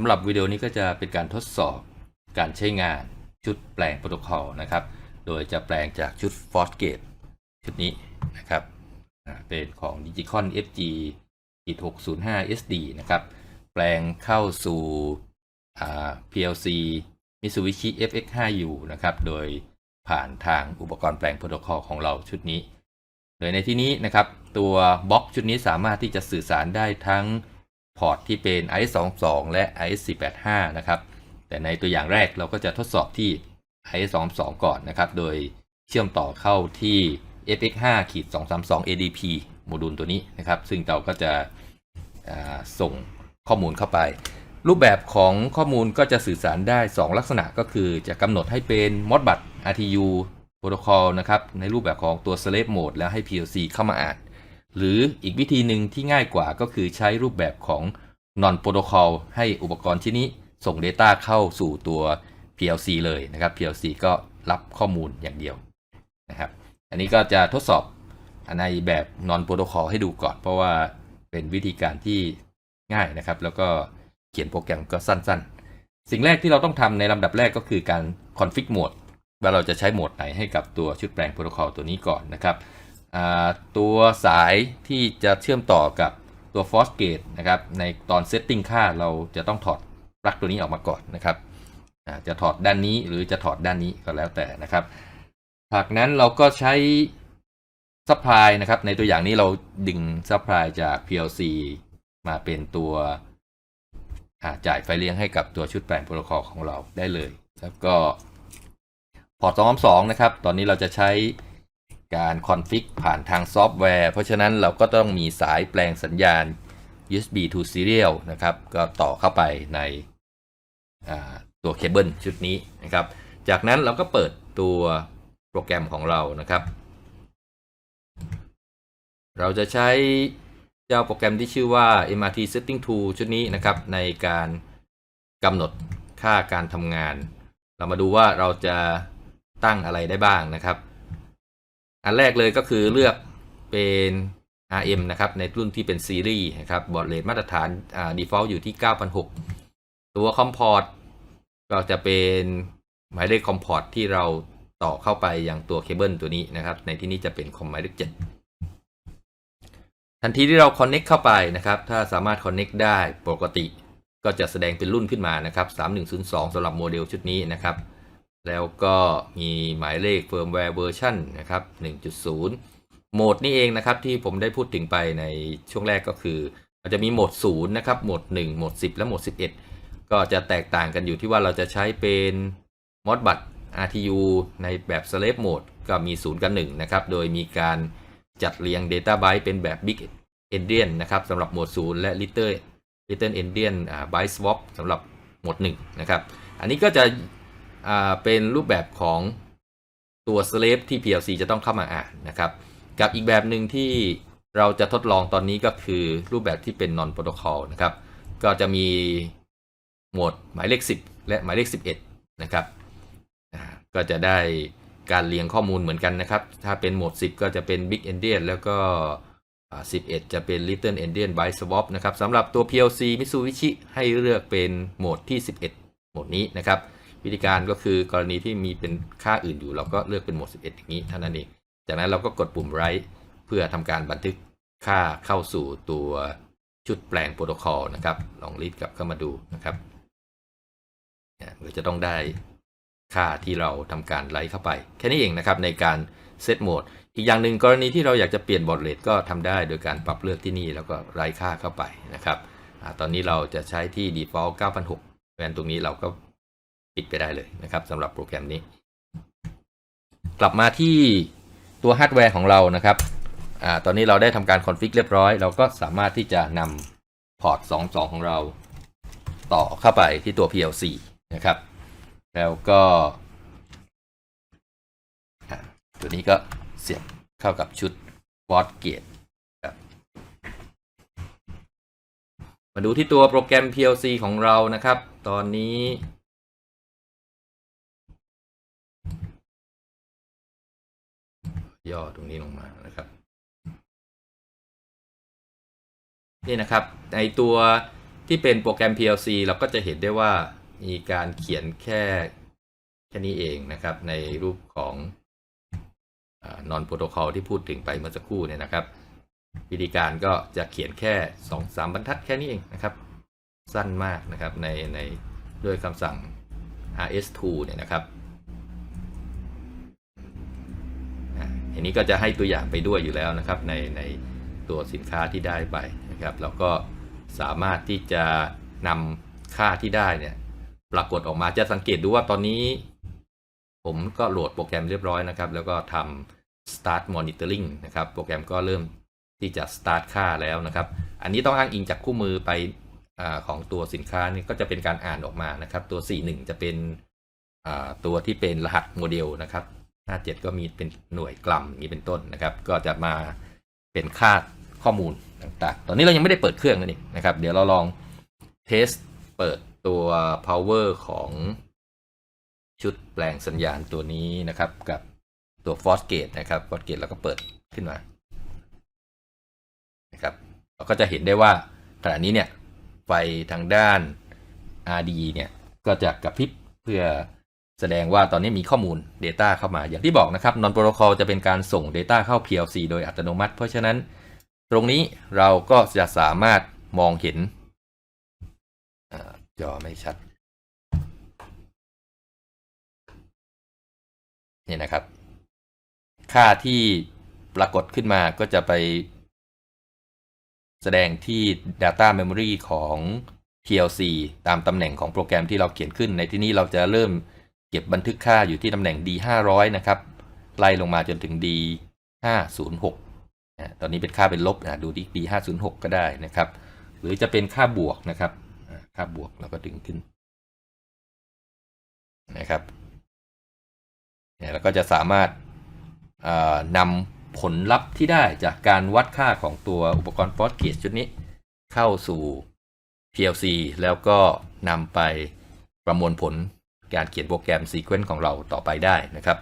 ำหรับวิดีโอนี้ก็จะเป็นการทดสอบการใช้งานชุดแปลงโปรโตคอลนะครับ โดยจะแปลงจากชุด f o r c e Gate ชุดนี้นะครับ เป็นของ Digicon FG 605 SD นะครับ แปลงเข้าสู่ PLC Mitsubishi FX5U นะครับ โดยผ่านทางอุปกรณ์แปลงโปรโตคอลของเราชุดนี้ โดยในที่นี้นะครับ ตัวบล็อกชุดนี้สามารถที่จะสื่อสารได้ทั้ง พอร์ตที่เป็น IS22 และ IS485 นะครับ แต่ในตัวอย่างแรกเราก็จะทดสอบที่ IS22 ก่อนนะครับ โดยเชื่อมต่อเข้าที่ FX5 232 ADP โมดูลตัวนี้นะครับ ซึ่งเราก็จะส่งข้อมูลเข้าไป รูปแบบของข้อมูลก็จะสื่อสารได้ 2 ลักษณะก็คือจะกำหนดให้เป็น Modbus RTU โปรโตคอลนะครับ ในรูปแบบของตัว Slave Mode แล้วให้ PLC เข้ามาอ่าน หรืออีกวิธีหนึ่งที่ง่ายกว่าก็คือใช้รูปแบบของ Non Protocol ให้อุปกรณ์ชิ้นนี้ส่ง Data เข้าสู่ตัว PLC เลยนะครับ PLC ก็รับข้อมูลอย่างเดียวนะครับ อันนี้ก็จะทดสอบในแบบ Non Protocol ให้ดูก่อน เพราะว่าเป็นวิธีการที่ง่ายนะครับ แล้วก็เขียนโปรแกรมก็สั้น ๆ สิ่งแรกที่เราต้องทำในลำดับแรกก็คือการ config mode ว่าเราจะใช้โหมดไหนให้กับตัวชุดแปลงโปรโตคอลตัวนี้ก่อนนะครับ ตัวสายที่จะเชื่อมต่อกับตัว force gate นะครับในตอน setting ค่าเราจะต้องถอดปลั๊กตัวนี้ออกมาก่อนนะครับจะถอดด้านนี้หรือจะถอดด้านนี้ก็แล้วแต่นะครับจากนั้นเราก็ใช้ supply นะครับในตัวอย่างนี้เราดึง supply จาก PLC มาเป็นตัวจ่ายไฟเลี้ยงให้กับตัวชุดแปลงโปรโตคอลของเราได้เลย แล้วก็พอร์ต232นะครับ ตอนนี้เราจะใช้ การคอนฟิกผ่านทางซอฟต์แวร์ เพราะฉะนั้นเราก็ต้องมีสายแปลงสัญญาณ USB to serial นะครับ ก็ต่อเข้าไปในตัวเคเบิลชุดนี้นะครับ จากนั้นเราก็เปิดตัวโปรแกรมของเรานะครับ เราจะใช้เจ้าโปรแกรมที่ชื่อว่า MRT Setting Tool ชุดนี้นะครับ ในการกำหนดค่าการทำงาน เรามาดูว่าเราจะตั้งอะไรได้บ้างนะครับ อันแรกเลยก็คือเลือกเป็น RM นะครับ ในรุ่นที่เป็นซีรีส์นะครับบอร์ดเรทมาตรฐานอ่า default อยู่ที่ 9,600 ตัวคอมพอร์ตก็จะเป็นหมายเลขคอมพอร์ตที่เราต่อเข้าไปยังตัวเคเบิลตัวนี้นะครับ ในที่นี้จะเป็นคอมหมายเลข7ทันทีที่เรา connect เข้าไปนะครับ ถ้าสามารถ connect ได้ปกติ ก็จะแสดงเป็นรุ่นขึ้นมานะครับ 3102สำหรับโมเดลชุดนี้นะครับ แล้วก็มีหมายเลข firmware version นนะครับ 1.0 โหมดนี้เองนะครับที่ผมได้พูดถึงไปในช่วงแรกก็คือมันจะมีโหมด 0 นะครับ โหมด 1 โหมด 10 และโหมด 11 ก็จะแตกต่างกันอยู่ที่ว่าเราจะใช้เป็น Modbus RTU ในแบบ Slave Mode ก็มี 0 กับ 1 นะครับ โดยมีการจัดเรียง Data Byte เป็นแบบ Big Endian นะครับสำหรับโหมด 0 และ Little Little Endian Byte Swap สำหรับโหมด 1 นะครับ อันนี้ก็จะ เป็นรูปแบบของตัว slave ที่ PLC จะต้องเข้ามาอ่านนะครับ กับอีกแบบหนึ่งที่เราจะทดลองตอนนี้ก็คือรูปแบบที่เป็น non protocol นะครับ ก็จะมีโหมดหมายเลข 10 และหมายเลข 11 นะครับ ก็จะได้การเรียงข้อมูลเหมือนกันนะครับ ถ้าเป็นโหมด 10 ก็จะเป็น Big Endian แล้วก็ 11 จะเป็น Little Endian Byte Swap นะครับสำหรับตัว PLC Mitsubishi ให้เลือกเป็นโหมดที่ 11 โหมดนี้นะครับ วิธีการก็คือกรณีที่มีเป็นค่าอื่นอยู่ เราก็เลือกเป็นโหมด 11 อย่างนี้เท่านั้นเอง จากนั้นเราก็กดปุ่ม write เพื่อทำการบันทึกค่าเข้าสู่ตัวชุดแปลงโปรโตคอลนะครับ ลองรีดกลับเข้ามาดูนะครับเนี่ยเราจะต้องได้ค่าที่เราทำการไลท์เข้าไป แค่นี้เองนะครับในการเซตโหมด อีกอย่างหนึ่งกรณีที่เราอยากจะเปลี่ยนบอร์ดเรทก็ทำได้โดยการปรับเลือกที่นี่แล้วก็ไลท์ค่าเข้าไปนะครับอตอนนี้เราจะใช้ที่ default 9,600เพราะฉะนั้นตรงนี้เราก็ ปิดไปได้เลยนะครับสำหรับโปรแกรมนี้ กลับมาที่ตัวฮาร์ดแวร์ของเรานะครับอตอนนี้เราได้ทำการคอนฟิกเรียบร้อย เราก็สามารถที่จะนำพอร์ต 22 ของเราต่อเข้าไปที่ตัว PLC นะครับ แล้วก็ตัวนี้ก็เสียบเข้ากับชุด b o a r d Gate ครับมาดูที่ตัวโปรแกรม PLC ของเรานะครับ ตอนนี้ ย่อตรงนี้ลงมานะครับ นี่นะครับในตัวที่เป็นโปรแกรม PLC เราก็จะเห็นได้ว่ามีการเขียนแค่แค่นี้เองนะครับ ในรูปของนอนโปรโตคอลที่พูดถึงไปเมื่อสักครู่เนี่ยนะครับ วิธีการก็จะเขียนแค่2อสามบรรทัดแค่นี้เองนะครับ สั้นมากนะครับในในด้วยคำสั่ง rs2 เนี่ยนะครับ อันนี้ก็จะให้ตัวอย่างไปด้วยอยู่แล้วนะครับในในตัวสินค้าที่ได้ไปนะครับแล้วก็สามารถที่จะนำค่าที่ได้เนี่ยปรากฏออกมาจะสังเกตดูว่าตอนนี้ ผมก็โหลดโปรแกรมเรียบร้อยนะครับ แล้วก็ทำ start monitoring นะครับ โปรแกรมก็เริ่มที่จะ start ค่าแล้วนะครับ อันนี้ต้องอ้างอิงจากคู่มือไปอของตัวสินค้านี่ก็จะเป็นการอ่านออกมานะครับ ตัว 41 จะเป็นตัวที่เป็นรหัสโมเดลนะครับ 57 ก็มีเป็นหน่วยกลัมอย่างนี้เป็นต้นนะครับ ก็จะมาเป็นค่าข้อมูลต่างๆ ตอนนี้เรายังไม่ได้เปิดเครื่องนั่นเองนะครับ เดี๋ยวเราลองเทสเปิดตัว power ของชุดแปลงสัญญาณตัวนี้นะครับกับตัว force gate นะครับ force gate เราก็เปิดขึ้นมานะครับเราก็จะเห็นได้ว่าขณะนี้เนี่ยไฟทางด้าน RD เนี่ยก็จะกระพริบเพื่อ แสดงว่าตอนนี้มีข้อมูล Data เข้ามา อย่างที่บอกนะครับ Non Protocol จะเป็นการส่ง Data เข้า PLC โดยอัตโนมัติ เพราะฉะนั้นตรงนี้เราก็จะสามารถมองเห็นอาจอไม่ชัด นี่นะครับ ค่าที่ปรากฏขึ้นมาก็จะไป แสดงที่ Data Memory ของ PLC ตามตำแหน่งของโปรแกรมที่เราเขียนขึ้น ในที่นี้เราจะเริ่ม เก็บบันทึกค่าอยู่ที่ตำแหน่ง D 500นะครับ ไล่ลงมาจนถึง D 506นะตอนนี้เป็นค่าเป็นลบนะดูที่ D 506ก็ได้นะครับ หรือจะเป็นค่าบวกนะครับ ค่าบวกเราก็ดึงขึ้นนะครับเนี่ยเราก็จะสามารถนำผลลัพธ์ที่ได้จากการวัดค่าของตัวอุปกรณ์ f o r เ Gate ชุดนี้เข้าสู่ PLC แล้วก็นำไปประมวลผล การเขียนโปรแกรม Sequence ของเราต่อไปได้นะครับ